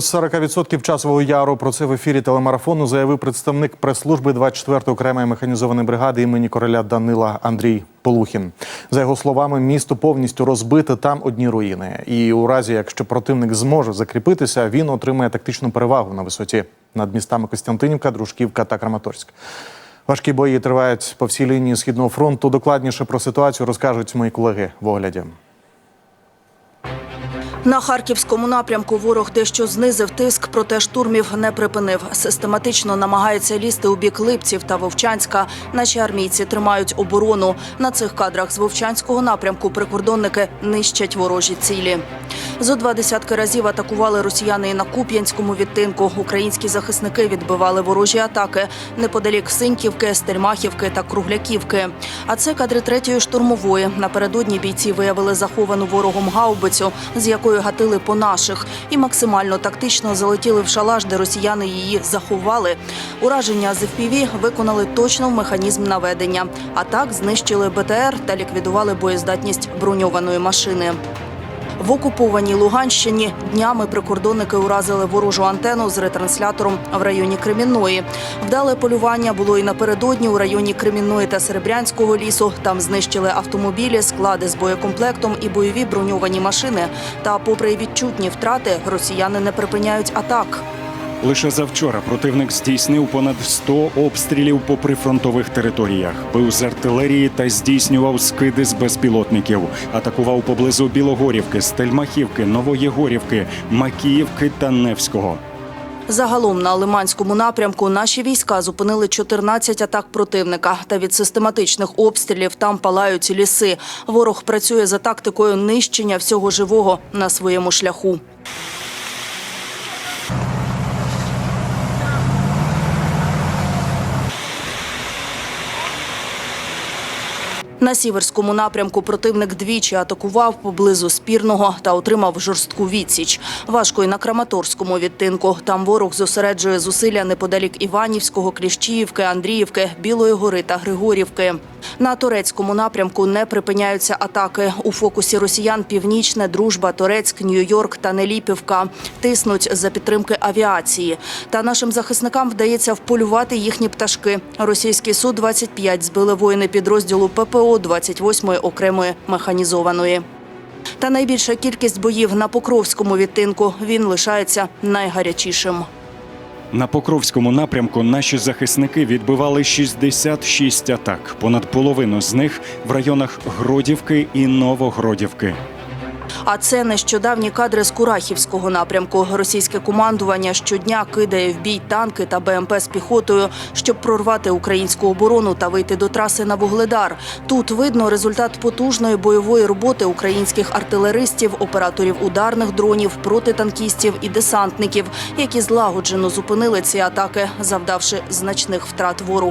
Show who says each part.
Speaker 1: З 40% часового яру про це в ефірі телемарафону заявив представник прес-служби 24-ї окремої механізованої бригади імені короля Данила Андрій Полухін. За його словами, місто повністю розбите, там одні руїни. І у разі, якщо противник зможе закріпитися, він отримає тактичну перевагу на висоті над містами Костянтинівка, Дружківка та Краматорськ. Важкі бої тривають по всій лінії східного фронту. Докладніше про ситуацію розкажуть мої колеги в огляді.
Speaker 2: На харківському напрямку ворог дещо знизив тиск, проте штурмів не припинив. Систематично намагається лізти у бік Липців та Вовчанська. Наші армійці тримають оборону. На цих кадрах з Вовчанського напрямку прикордонники нищать ворожі цілі. Зо два десятки разів атакували росіяни і на Куп'янському відтинку. Українські захисники відбивали ворожі атаки неподалік Синьківки, Стельмахівки та Кругляківки. А це кадри третьої штурмової. Напередодні бійці виявили заховану ворогом гаубицю, з якою гатили по наших, і максимально тактично залетіли в шалаш, де росіяни її заховали. Ураження з FPV виконали точно в механізм наведення. А так знищили БТР та ліквідували боєздатність броньованої машини. В окупованій Луганщині днями прикордонники уразили ворожу антенну з ретранслятором в районі Кремінної. Вдале полювання було і напередодні у районі Кремінної та Серебрянського лісу. Там знищили автомобілі, склади з боєкомплектом і бойові броньовані машини. Та, попри відчутні втрати, росіяни не припиняють атак.
Speaker 3: Лише завчора противник здійснив понад 100 обстрілів по прифронтових територіях, бив з артилерії та здійснював скиди з безпілотників. Атакував поблизу Білогорівки, Стельмахівки, Новоєгорівки, Макіївки та Невського.
Speaker 2: Загалом на Лиманському напрямку наші війська зупинили 14 атак противника. Та від систематичних обстрілів там палають ліси. Ворог працює за тактикою нищення всього живого на своєму шляху. На сіверському напрямку противник двічі атакував поблизу спірного та отримав жорстку відсіч. Важко і на Краматорському відтинку. Там ворог зосереджує зусилля неподалік Іванівського, Кліщіївки, Андріївки, Білої гори та Григорівки. На турецькому напрямку не припиняються атаки. У фокусі росіян північне, дружба, Торецьк, Нью-Йорк та Неліпівка тиснуть за підтримки авіації. Та нашим захисникам вдається вполювати їхні пташки. Російський су 25 збили воїни підрозділу ППО 28-ї окремої механізованої. Та найбільша кількість боїв на Покровському відтинку. Він лишається найгарячішим.
Speaker 3: На Покровському напрямку наші захисники відбивали 66 атак. Понад половину з них в районах Гродівки і Новогродівки.
Speaker 2: А це нещодавні кадри з Курахівського напрямку. Російське командування щодня кидає в бій танки та БМП з піхотою, щоб прорвати українську оборону та вийти до траси на Вугледар. Тут видно результат потужної бойової роботи українських артилеристів, операторів ударних дронів, протитанкістів і десантників, які злагоджено зупинили ці атаки, завдавши значних втрат ворогу.